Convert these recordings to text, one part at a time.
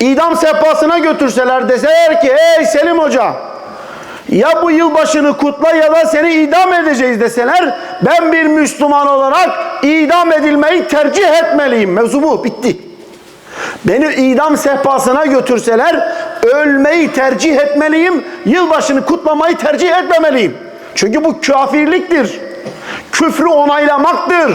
idam sehpasına götürseler deseler ki ey Selim Hoca ya bu yılbaşını kutla ya da seni idam edeceğiz deseler ben bir Müslüman olarak idam edilmeyi tercih etmeliyim. Mevzu bu. Bitti. Beni idam sehpasına götürseler ölmeyi tercih etmeliyim. Yılbaşını kutlamayı tercih etmemeliyim. Çünkü bu kafirliktir. Küfrü onaylamaktır.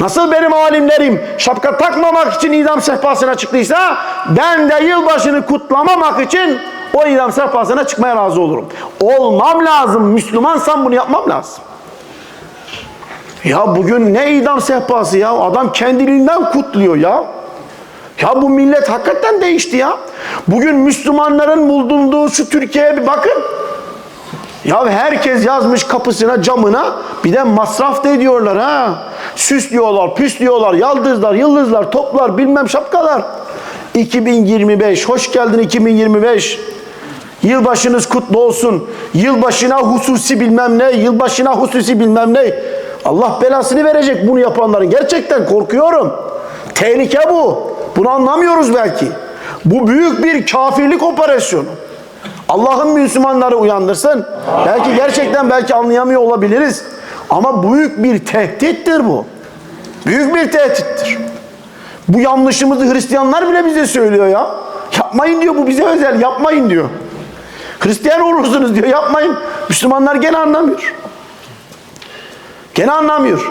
Nasıl benim alimlerim şapka takmamak için idam sehpasına çıktıysa ben de yılbaşını kutlamamak için o idam sehpasına çıkmaya razı olurum. Olmam lazım. Müslümansam bunu yapmam lazım. Ya bugün ne idam sehpası ya? Adam kendiliğinden kutluyor ya. Ya bu millet hakikaten değişti ya. Bugün Müslümanların bulunduğu şu Türkiye'ye bir bakın. Ya herkes yazmış kapısına camına bir de masraf da ediyorlar ha. Süslüyorlar, püslüyorlar, yaldızlar, yıldızlar, toplar, bilmem şapkalar. 2025, hoş geldin 2025. Yılbaşınız kutlu olsun. Yılbaşına hususi bilmem ne, yılbaşına hususi bilmem ne. Allah belasını verecek bunu yapanların. Gerçekten korkuyorum. Tehlike bu. Bunu anlamıyoruz belki. Bu büyük bir kafirlik operasyonu. Allah'ın Müslümanları uyandırsın. Belki gerçekten belki anlayamıyor olabiliriz. Ama büyük bir tehdittir bu. Büyük bir tehdittir. Bu yanlışımızı Hristiyanlar bile bize söylüyor ya. Yapmayın diyor bu bize özel yapmayın diyor. Hristiyan olursunuz diyor yapmayın. Müslümanlar gene anlamıyor. Gene anlamıyor.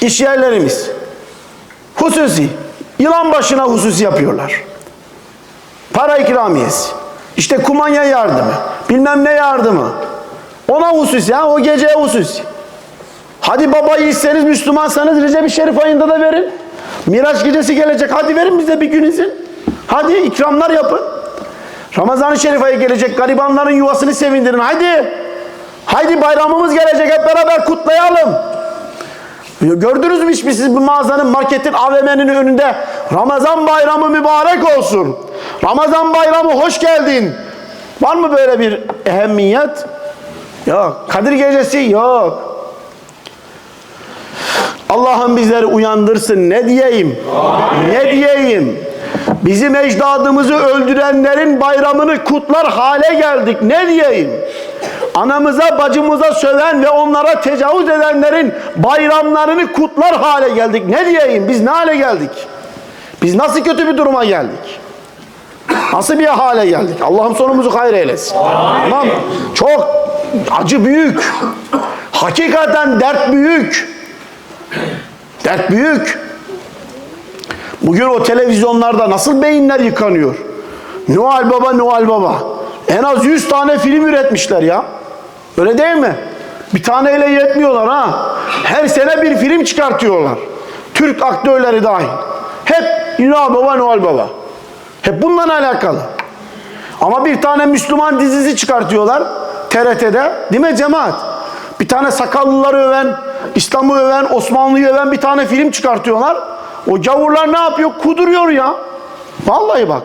İş yerlerimiz hususi yılan başına hususi yapıyorlar. Para ikramiyesi. İşte kumanya yardımı. Bilmem ne yardımı. Ona hususi ha o geceye hususi. Hadi babayı isterseniz Müslümansanız Recep-i Şerif ayında da verin. Miraç gecesi gelecek. Hadi verin bize bir gün izin. Hadi ikramlar yapın. Ramazan-ı Şerif ayı gelecek. Garibanların yuvasını sevindirin. Hadi. Haydi bayramımız gelecek. Hep beraber kutlayalım. Gördünüz mü hiç mi siz bu mağazanın, marketin, AVM'nin önünde Ramazan bayramı mübarek olsun. Ramazan bayramı hoş geldin. Var mı böyle bir ehemmiyet? Yok. Kadir gecesi yok. Allah'ım bizleri uyandırsın. Ne diyeyim? Ne diyeyim? Bizim ecdadımızı öldürenlerin bayramını kutlar hale geldik. Ne diyeyim? Anamıza, bacımıza söven ve onlara tecavüz edenlerin bayramlarını kutlar hale geldik. Ne diyeyim? Biz ne hale geldik? Biz nasıl kötü bir duruma geldik? Nasıl bir hale geldik? Allah'ım sonumuzu hayır eylesin. Tamam? Çok acı büyük. Hakikaten dert büyük. Dert büyük. Bugün o televizyonlarda nasıl beyinler yıkanıyor? Noel Baba, Noel Baba. En az 100 tane film üretmişler ya. Öyle değil mi? Bir taneyle yetmiyorlar ha. Her sene bir film çıkartıyorlar. Türk aktörleri dahil. Hep Noel Baba, Noel Baba. Hep bununla alakalı. Ama bir tane Müslüman dizisi çıkartıyorlar TRT'de. Değil mi cemaat? Bir tane sakallıları öven, İslam'ı öven, Osmanlı'yı öven bir tane film çıkartıyorlar. O gavurlar ne yapıyor? Kuduruyor ya. Vallahi bak.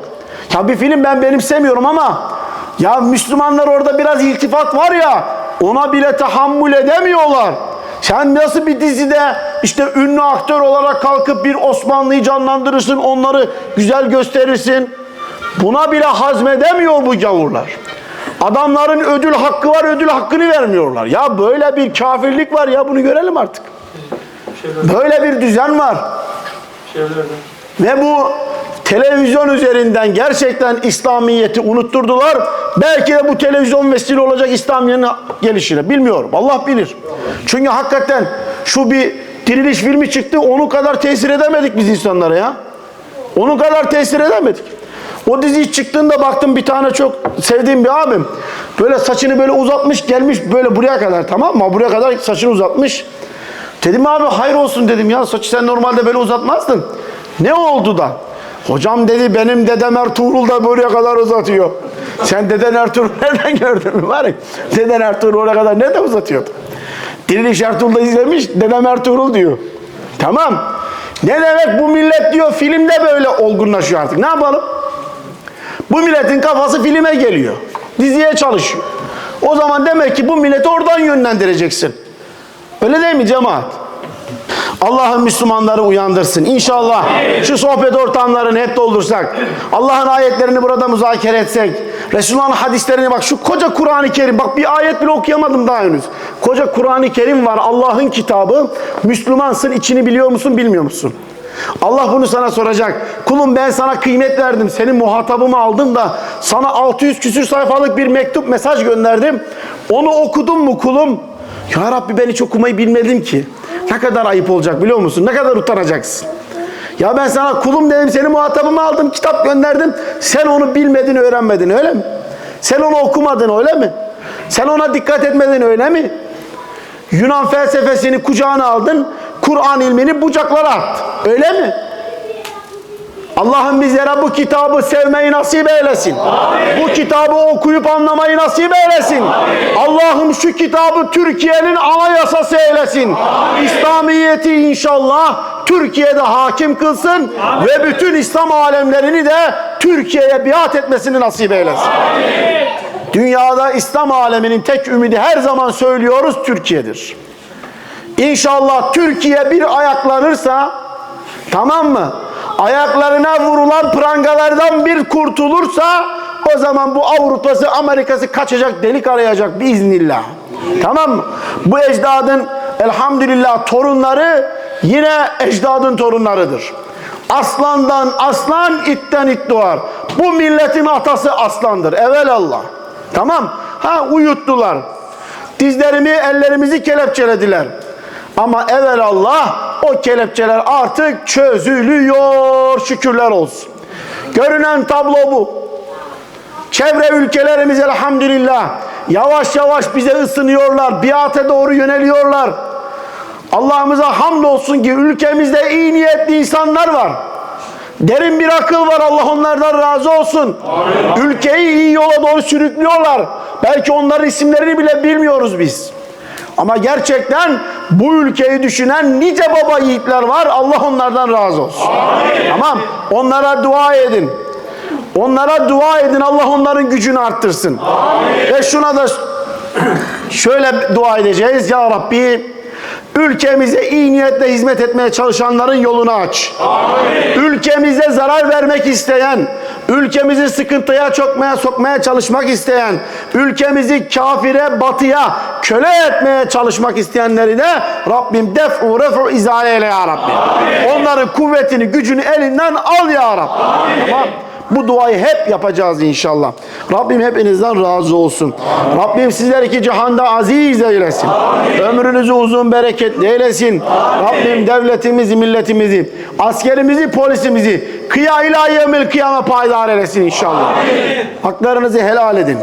Ya bir film ben benimsemiyorum ama ya Müslümanlar orada biraz iltifat var ya ona bile tahammül edemiyorlar. Sen nasıl bir dizide işte ünlü aktör olarak kalkıp bir Osmanlı'yı canlandırırsın, onları güzel gösterirsin. Buna bile hazmedemiyor bu gavurlar. Adamların ödül hakkı var, ödül hakkını vermiyorlar. Ya böyle bir kafirlik var ya bunu görelim artık. Böyle bir düzen var. Ve bu televizyon üzerinden gerçekten İslamiyet'i unutturdular. Belki de bu televizyon vesile olacak İslamiyet'in gelişine. Bilmiyorum. Allah bilir. Çünkü hakikaten şu bir diriliş filmi çıktı. Onun kadar tesir edemedik biz insanlara ya. Onun kadar tesir edemedik. O dizi çıktığında baktım bir tane çok sevdiğim bir abim. Böyle saçını böyle uzatmış gelmiş böyle buraya kadar tamam mı? Buraya kadar saçını uzatmış. Dedim abi hayır olsun dedim ya saçı sen normalde böyle uzatmazdın. Ne oldu da? Hocam dedi benim dedem Ertuğrul da buraya kadar uzatıyor. Sen deden Ertuğrul nereden gördün mübarek? Deden Ertuğrul oraya kadar ne de uzatıyordu? Diriliş Ertuğrul'da izlemiş dedem Ertuğrul diyor. Tamam. Ne demek bu millet diyor filmde böyle olgunlaşıyor artık. Ne yapalım? Bu milletin kafası filme geliyor. Diziye çalışıyor. O zaman demek ki bu milleti oradan yönlendireceksin. Öyle değil mi cemaat? Allah'ın Müslümanları uyandırsın. İnşallah şu sohbet ortamlarını hep doldursak, Allah'ın ayetlerini burada müzakere etsek, Resulullah'ın hadislerini bak şu koca Kur'an-ı Kerim, bak bir ayet bile okuyamadım daha henüz. Koca Kur'an-ı Kerim var, Allah'ın kitabı. Müslümansın, içini biliyor musun, bilmiyor musun? Allah bunu sana soracak. Kulum ben sana kıymet verdim. Senin muhatabımı aldım da sana 600 küsür sayfalık bir mektup mesaj gönderdim. Onu okudun mu kulum? Ya Rabbi ben hiç okumayı bilmedim ki. Ne kadar ayıp olacak biliyor musun? Ne kadar utanacaksın. Ya ben sana kulum dedim seni muhatabımı aldım kitap gönderdim. Sen onu bilmedin öğrenmedin öyle mi? Sen onu okumadın öyle mi? Sen ona dikkat etmedin öyle mi? Yunan felsefesini kucağına aldın. Kur'an ilmini bucaklara attın. Öyle mi? Allah'ım bizlere bu kitabı sevmeyi nasip eylesin. Bu kitabı okuyup anlamayı nasip eylesin. Allah'ım şu kitabı Türkiye'nin anayasası eylesin. İslamiyeti inşallah Türkiye'de hakim kılsın ve bütün İslam alemlerini de Türkiye'ye biat etmesini nasip eylesin. Dünyada İslam aleminin tek ümidi her zaman söylüyoruz Türkiye'dir. İnşallah Türkiye bir ayaklanırsa tamam mı? Ayaklarına vurulan prangalardan bir kurtulursa o zaman bu Avrupa'sı Amerika'sı kaçacak delik arayacak biiznillah. Tamam mı? Bu ecdadın elhamdülillah torunları yine ecdadın torunlarıdır. Aslandan aslan, itten it doğar. Bu milletin atası aslandır. Evelallah. Tamam. Ha uyuttular. Dizlerimi, ellerimizi kelepçelediler. Ama evvelallah o kelepçeler artık çözülüyor. Şükürler olsun. Görünen tablo bu. Çevre ülkelerimiz elhamdülillah yavaş yavaş bize ısınıyorlar. Biate doğru yöneliyorlar. Allah'ımıza hamdolsun ki ülkemizde iyi niyetli insanlar var. Derin bir akıl var. Allah onlardan razı olsun. Ülkeyi iyi yola doğru sürüklüyorlar. Belki onların isimlerini bile bilmiyoruz biz. Ama gerçekten bu ülkeyi düşünen nice baba yiğitler var. Allah onlardan razı olsun. Tamam. Onlara dua edin. Onlara dua edin. Allah onların gücünü arttırsın. Ve şuna da şöyle dua edeceğiz. Ya Rabbi ülkemize iyi niyetle hizmet etmeye çalışanların yolunu aç. Ülkemize zarar vermek isteyen, ülkemizi sıkıntıya çokmaya sokmaya çalışmak isteyen, ülkemizi kafire, batıya köle etmeye çalışmak isteyenleri de Rabbim def'u ref'u izale eyle ya Rabbi. Onların kuvvetini, gücünü elinden al ya Rabbi. Tamam. Bu duayı hep yapacağız inşallah. Rabbim hepinizden razı olsun. Rabbim sizler iki cihanda aziz eylesin. Ömrünüzü uzun bereketli eylesin. Rabbim devletimizi, milletimizi, askerimizi, polisimizi kıya ilahi emil kıyama payidar eylesin inşallah. Haklarınızı helal edin.